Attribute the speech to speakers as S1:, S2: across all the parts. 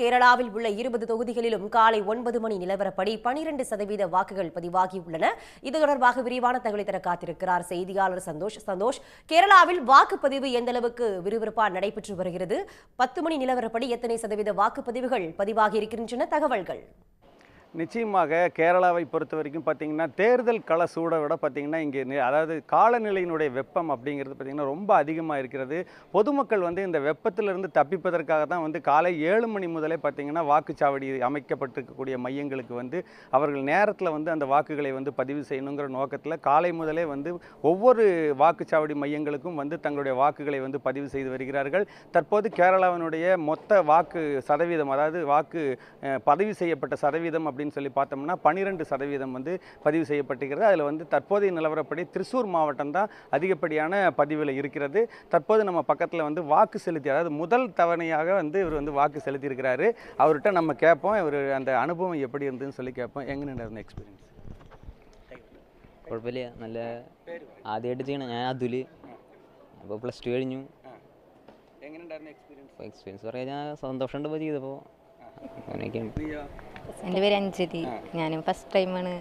S1: கேரளாவில் உள்ள இருபது தொகுதிகளிலும் காலை ஒன்பது மணி நிலவரப்படி பனிரெண்டு சதவீத வாக்குகள் பதிவாகியுள்ளன. இது தொடர்பாக விரிவான தகவலை தர காத்திருக்கிறார் செய்தியாளர் சந்தோஷ். சந்தோஷ் கேரளாவில் வாக்குப்பதிவு எந்த அளவுக்கு விறுவிறுப்பாக நடைபெற்று வருகிறது? பத்து மணி நிலவரப்படி எத்தனை சதவீத வாக்குப்பதிவுகள் பதிவாகி இருக்கின்றன? தகவல்கள்.
S2: நிச்சயமாக கேரளாவை பொறுத்த வரைக்கும் பார்த்தீங்கன்னா தேர்தல் கள சூட விட பார்த்தீங்கன்னா இங்கே அதாவது காலநிலையினுடைய வெப்பம் அப்படிங்கிறது பார்த்தீங்கன்னா ரொம்ப அதிகமாக இருக்கிறது. பொதுமக்கள் வந்து இந்த வெப்பத்திலிருந்து தப்பிப்பதற்காக தான் வந்து காலை ஏழு மணி முதலே பார்த்தீங்கன்னா வாக்குச்சாவடி அமைக்கப்பட்டிருக்கக்கூடிய மையங்களுக்கு வந்து அவர்கள் நேரத்தில் வந்து அந்த வாக்குகளை வந்து பதிவு செய்யணுங்கிற நோக்கத்தில் காலை முதலே வந்து ஒவ்வொரு வாக்குச்சாவடி மையங்களுக்கும் வந்து தங்களுடைய வாக்குகளை வந்து பதிவு செய்து வருகிறார்கள். தற்போது கேரளாவினுடைய மொத்த வாக்கு சதவீதம் அதாவது வாக்கு பதிவு செய்யப்பட்ட சதவீதம் அப்படி அப்படின்னு சொல்லி பார்த்தோம்னா பன்னிரெண்டு சதவீதம் வந்து பதிவு செய்யப்பட்டிருக்கிறது அதில் வந்து தற்போதைய நிலவரப்படி திருச்சூர் மாவட்டம் தான் அதிகப்படியான பதிவில் இருக்கிறது தற்போது நம்ம பக்கத்தில் வந்து வாக்கு செலுத்தி அதாவது முதல் தவணையாக வந்து இவர் வந்து வாக்கு செலுத்தியிருக்கிறாரு அவர்கிட்ட நம்ம கேட்போம் இவர் அந்த அனுபவம் எப்படி இருந்ததுன்னு சொல்லி கேட்போம் எங்கே இருந்த എക്സ്പീരിയൻസ്
S3: കുഴപ്പമില്ല നല്ല ആദ്യമായിട്ട് ചെയ്യണം ഞാൻ അതുല് അപ്പോൾ പ്ലസ് ടു കഴിഞ്ഞു
S2: എങ്ങനെയുണ്ടായിരുന്നു എക്സ്പീരിയൻസ്
S3: അപ്പോൾ എക്സ്പീരിയൻസ് പറയാൻ ഞാൻ സന്തോഷമുണ്ട് ഇപ്പോൾ ചെയ്തപ്പോൾ അങ്ങനെയൊക്കെയാണ്
S4: എൻ്റെ പേര് അഞ്ജലി ഞാനും ഫസ്റ്റ് ടൈമാണ്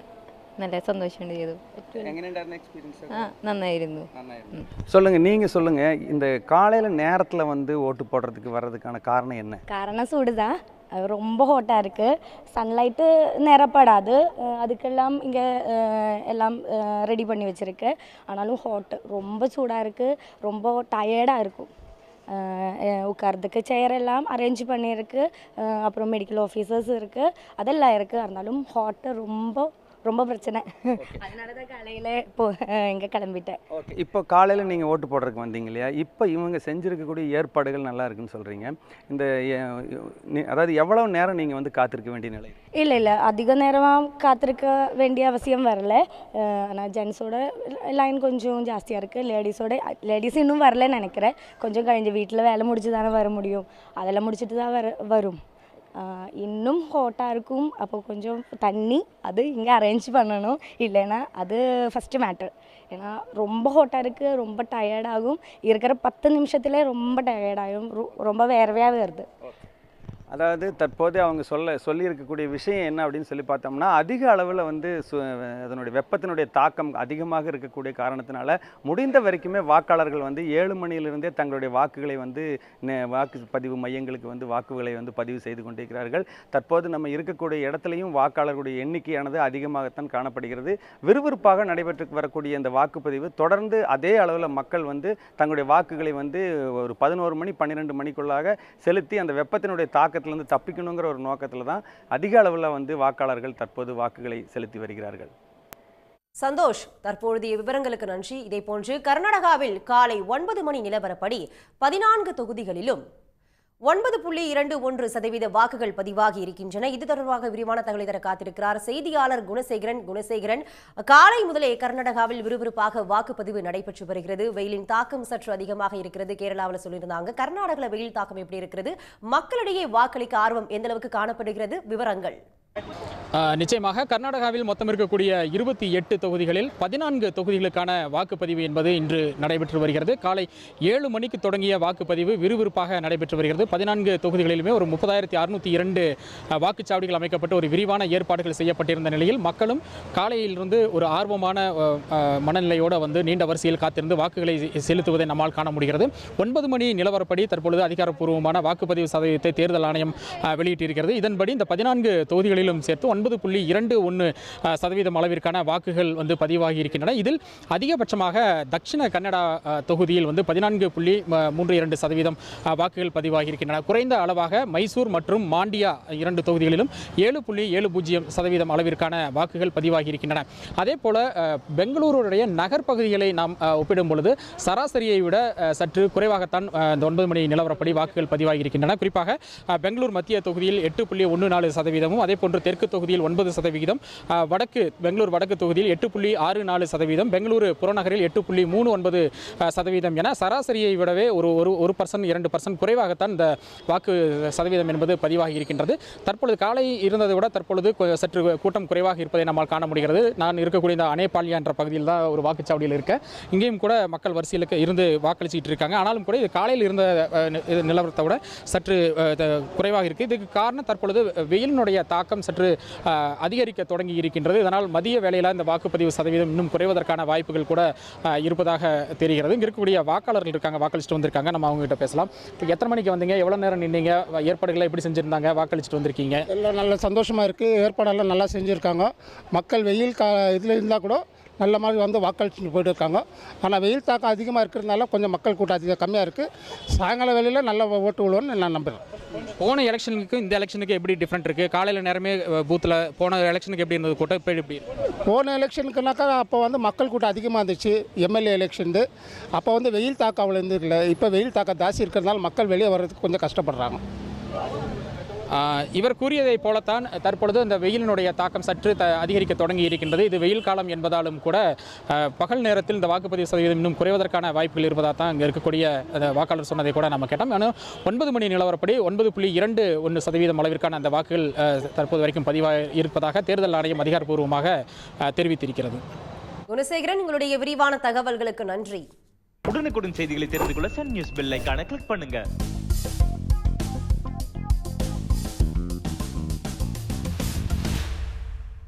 S4: നല്ല സന്തോഷമുണ്ട് ചെയ്തു
S2: എങ്ങനെയുണ്ടായിരുന്നു എക്സ്പീരിയൻസ്
S4: ആ നന്നായിരുന്നു
S2: சொல்லுங்க நீங்க சொல்லுங்க இந்த காலையில நேரத்துல வந்து ஓட்டு போடுறதுக்கு வர்றதுக்கான காரணம் என்ன
S5: காரணம் சூடுதான் அது ரொம்ப ஹாட்டாக இருக்குது சன்லைட்டு நிறப்படாது அஹ் அதுக்கெல்லாம் இங்கே எல்லாம் ரெடி பண்ணி வச்சுருக்கு ஆனாலும் ஹாட் ரொம்ப சூடாக இருக்குது ரொம்ப டயர்டாக இருக்கும் அஹ் அஹ் உட்கார்றதுக்கு சேர் எல்லாம் அரேஞ்ச் பண்ணியிருக்கு. அப்புறம் மெடிக்கல் ஆஃபீஸர்ஸ் இருக்குது அதெல்லாம் இருக்குது இருந்தாலும் ஹாட்டு ரொம்ப ரொம்ப பிரச்சனை. அதனால தான் காலையில் இப்போ இங்கே கிளம்பிட்டேன்.
S2: ஓகே இப்போ காலையில நீங்க ஓட்டு போடுறதுக்கு வந்தீங்க இல்லையா? இப்போ இவங்க செஞ்சிருக்கக்கூடிய ஏற்பாடுகள் நல்லா இருக்குன்னு சொல்றீங்க. இந்த அதாவது எவ்வளவு நேரம் நீங்க வந்து காத்திருக்க வேண்டிய நிலை?
S5: இல்லை இல்லை. அதிக நேரமாக காத்திருக்க வேண்டிய அவசியம் வரல. ஆனால் ஜென்ஸோட லைன் கொஞ்சம் ஜாஸ்தியாக இருக்குது லேடிஸோட லேடிஸ் இன்னும் வரலன்னு நினைக்கிறேன். கொஞ்சம் கழிஞ்சு வீட்டில் வேலை முடிச்சு தானே வர முடியும். அதெல்லாம் முடிச்சுட்டு தான் வர வரும். இன்னும் ஹாட்டாக இருக்கும். அப்போ கொஞ்சம் தண்ணி அது இங்கே அரேஞ்ச் பண்ணணும். இல்லைன்னா அது ஃபஸ்ட்டு மேட்டர் ஏன்னா ரொம்ப ஹாட்டாக இருக்குது ரொம்ப டயர்டாகும் இருக்கிற பத்து நிமிஷத்துலேயே ரொம்ப டயர்டாகும் ரொம்ப வேர்வையாக வருது.
S2: அதாவது தற்போது அவங்க சொல்ல சொல்லியிருக்கக்கூடிய விஷயம் என்ன அப்படின்னு சொல்லி பார்த்தோம்னா அதிக அளவில் வந்து சு- அதனுடைய வெப்பத்தினுடைய தாக்கம் அதிகமாக இருக்கக்கூடிய காரணத்தினால முடிந்த வரைக்குமே வாக்காளர்கள் வந்து ஏழு மணியிலிருந்தே தங்களுடைய வாக்குகளை வந்து வாக்கு வாக்குப்பதிவு மையங்களுக்கு வந்து வாக்குகளை வந்து பதிவு செய்து கொண்டிருக்கிறார்கள். தற்போது நம்ம இருக்கக்கூடிய இடத்துலையும் வாக்காளர்களுடைய எண்ணிக்கையானது அதிகமாகத்தான் காணப்படுகிறது. விறுவிறுப்பாக நடைபெற்று வரக்கூடிய இந்த வாக்குப்பதிவு தொடர்ந்து அதே அளவில் மக்கள் வந்து தங்களுடைய வாக்குகளை வந்து ஒரு பதினோரு மணி பன்னிரெண்டு மணிக்குள்ளாக செலுத்தி அந்த வெப்பத்தினுடைய தாக்கத்திலேருந்து தப்பிக்கணுங்கிற ஒரு நோக்கத்தில் தான் அதிக அளவில் வந்து வாக்காளர்கள் தற்போது வாக்குகளை செலுத்தி வருகிறார்கள்.
S1: சந்தோஷ் தற்பொழுதைய விவரங்களுக்கு நன்றி. இதேபோன்று கர்நாடகாவில் காலை ஒன்பது மணி நிலவரப்படி பதினான்கு தொகுதிகளிலும் ஒன்பது புள்ளி இரண்டு ஒன்று சதவீத வாக்குகள் பதிவாகி இருக்கின்றன. இது தொடர்பாக விரிவான தகவலை தர காத்திருக்கிறார் செய்தியாளர் குணசேகரன். குணசேகரன் காலை முதலே கர்நாடகாவில் விறுவிறுப்பாக வாக்குப்பதிவு நடைபெற்று வருகிறது. வெயிலின் தாக்கம் சற்று அதிகமாக இருக்கிறது. கேரளாவில் சொல்லியிருந்தாங்க கர்நாடகாவில் வெயில் தாக்கம் எப்படி இருக்கிறது? மக்களிடையே வாக்களிக்க ஆர்வம் எந்த அளவுக்கு காணப்படுகிறது? விவரங்கள்.
S6: நிச்சயமாக கர்நாடகாவில் மொத்தம் இருக்கக்கூடிய இருபத்தி எட்டு தொகுதிகளில் பதினான்கு தொகுதிகளுக்கான வாக்குப்பதிவு என்பது இன்று நடைபெற்று வருகிறது. காலை ஏழு மணிக்கு தொடங்கிய வாக்குப்பதிவு விறுவிறுப்பாக நடைபெற்று வருகிறது. பதினான்கு தொகுதிகளிலுமே ஒரு முப்பதாயிரத்தி அறுநூற்றி இரண்டு வாக்குச்சாவடிகள் அமைக்கப்பட்டு ஒரு விரிவான ஏற்பாடுகள் செய்யப்பட்டிருந்த நிலையில் மக்களும் காலையிலிருந்து ஒரு ஆர்வமான மனநிலையோடு வந்து நீண்ட வரிசையில் காத்திருந்து வாக்குகளை செலுத்துவதை நம்மால் காண முடிகிறது. ஒன்பது மணி நிலவரப்படி தற்பொழுது அதிகாரப்பூர்வமான வாக்குப்பதிவு சதவீதத்தை தேர்தல் ஆணையம் வெளியிட்டிருக்கிறது. இதன்படி இந்த பதினான்கு தொகுதிகளில் தொகுதிகளிலும் சேர்த்து ஒன்பது புள்ளி இரண்டு ஒன்று சதவீதம் அளவிற்கான வாக்குகள் வந்து பதிவாகி இருக்கின்றன இதில் அதிகபட்சமாக தட்சிண கன்னடா தொகுதியில் வந்து பதினான்கு புள்ளி மூன்று இரண்டு சதவீதம் வாக்குகள் பதிவாகி இருக்கின்றன குறைந்த அளவாக மைசூர் மற்றும் மாண்டியா இரண்டு தொகுதிகளிலும் ஏழு புள்ளி ஏழு பூஜ்ஜியம் சதவீதம் அளவிற்கான வாக்குகள் பதிவாகி இருக்கின்றன அதே போல பெங்களூருடைய நகர்ப்பகுதிகளை நாம் ஒப்பிடும் பொழுது சராசரியை விட சற்று குறைவாகத்தான் இந்த ஒன்பது மணி நிலவரப்படி வாக்குகள் பதிவாகி இருக்கின்றன குறிப்பாக பெங்களூர் மத்திய தொகுதியில் எட்டு புள்ளி ஒன்று நாலு சதவீதமும் அதே போன்று ஒன்று தெற்கு தொகுதியில் ஒன்பது சதவிகிதம் வடக்கு பெங்களூர் வடக்கு தொகுதியில் எட்டு புள்ளி ஆறு நாலு சதவீதம் பெங்களூரு புறநகரில் எட்டு புள்ளி மூணு ஒன்பது சதவீதம் என சராசரியை விடவே ஒரு ஒரு ஒரு பர்சன்ட் இரண்டு பர்சன்ட் குறைவாகத்தான் இந்த வாக்கு சதவீதம் என்பது பதிவாகி இருக்கின்றது. தற்பொழுது காலை இருந்ததை விட தற்பொழுது சற்று கூட்டம் குறைவாக இருப்பதை நம்மால் காண முடிகிறது. நான் இருக்கக்கூடிய இந்த அனேபாலியா என்ற பகுதியில் தான் ஒரு வாக்குச்சாவடியில் இருக்கேன். இங்கேயும் கூட மக்கள் வரிசையில் இருந்து வாக்களிச்சிட்டு இருக்காங்க. ஆனாலும் கூட இது காலையில் இருந்த நிலவரத்தை விட சற்று குறைவாக இருக்குது இதுக்கு காரணம் தற்பொழுது வெயிலினுடைய தாக்கம் சற்று அதிகரிக்க தொடங்கி இருக்கின்றது. இதனால் மதிய வேளையில் இந்த வாக்குப்பதிவு சதவீதம் இன்னும் குறைவதற்கான வாய்ப்புகள் கூட இருப்பதாக தெரிகிறது. இங்கே இருக்கக்கூடிய வாக்காளர்கள் இருக்காங்க வாக்களிச்சுட்டு வந்திருக்காங்க. நம்ம அவங்ககிட்ட பேசலாம். இப்போ எத்தனை மணிக்கு வந்தீங்க? எவ்வளோ நேரம் நின்றீங்க ஏற்பாடுகளை எப்படி செஞ்சுருந்தாங்க? வாக்களிச்சுட்டு வந்திருக்கீங்க?
S7: எல்லாம் நல்ல சந்தோஷமாக இருக்குது ஏற்பாடெல்லாம் நல்லா செஞ்சுருக்காங்க. மக்கள் வெயில் கா இதில் இருந்தால் கூட நல்ல மாதிரி வந்து வாக்களிச்சுட்டு போயிட்டு இருக்காங்க ஆனால் வெயில் தாக்கம் அதிகமாக இருக்கிறதுனால கொஞ்சம் மக்கள் கூட்டம் அதிகம் கம்மியாக இருக்குது சாயங்கால வேளையில் நல்ல ஓட்டு விழுவோன்னு நான் நம்புகிறேன்
S6: போன எலெக்ஷனுக்கு இந்த எலெக்ஷனுக்கு எப்படி டிஃப்ரெண்ட் இருக்குது காலையில் நேரமே பூத்தில் போன எலெக்ஷனுக்கு எப்படி இருந்தது? கூட்டம் இப்போ எப்படி?
S7: போன எலெக்ஷனுக்குனாக்கா அப்போ வந்து மக்கள் கூட்டம் அதிகமாக இருந்துச்சு. எம்எல்ஏ எலெக்ஷன் அப்போ வந்து வெயில் தாக்கம் அவ்வளோ இருந்து இல்லை. இப்போ வெயில் தாக்கம் ஜாஸ்தி இருக்கிறதுனால மக்கள் வெளியே வர்றதுக்கு கொஞ்சம் கஷ்டப்படுறாங்க.
S6: இவர் கூறியதை போலத்தான் தற்பொழுது இந்த வெயிலினுடைய தாக்கம் சற்று த அதிகரிக்க தொடங்கி இருக்கின்றது. இது வெயில் காலம் என்பதாலும் கூட பகல் நேரத்தில் இந்த வாக்குப்பதிவு சதவீதம் இன்னும் குறைவதற்கான வாய்ப்புகள் இருப்பதாக தான் இங்கே இருக்கக்கூடிய அந்த வாக்காளர் சொன்னதை கூட நம்ம கேட்டோம். ஆனால் ஒன்பது மணி நிலவரப்படி ஒன்பது புள்ளி இரண்டு ஒன்று சதவீதம் அளவிற்கான அந்த வாக்குகள் தற்போது வரைக்கும் பதிவாக இருப்பதாக தேர்தல் ஆணையம் அதிகாரப்பூர்வமாக தெரிவித்திருக்கிறது.
S1: குணசேகரன் உங்களுடைய விரிவான தகவல்களுக்கு நன்றி.
S8: உடனுக்குடன் செய்திகளை தெரிந்து கொள்ள சன் நியூஸ் பெல் ஐகானை கிளிக் பண்ணுங்க.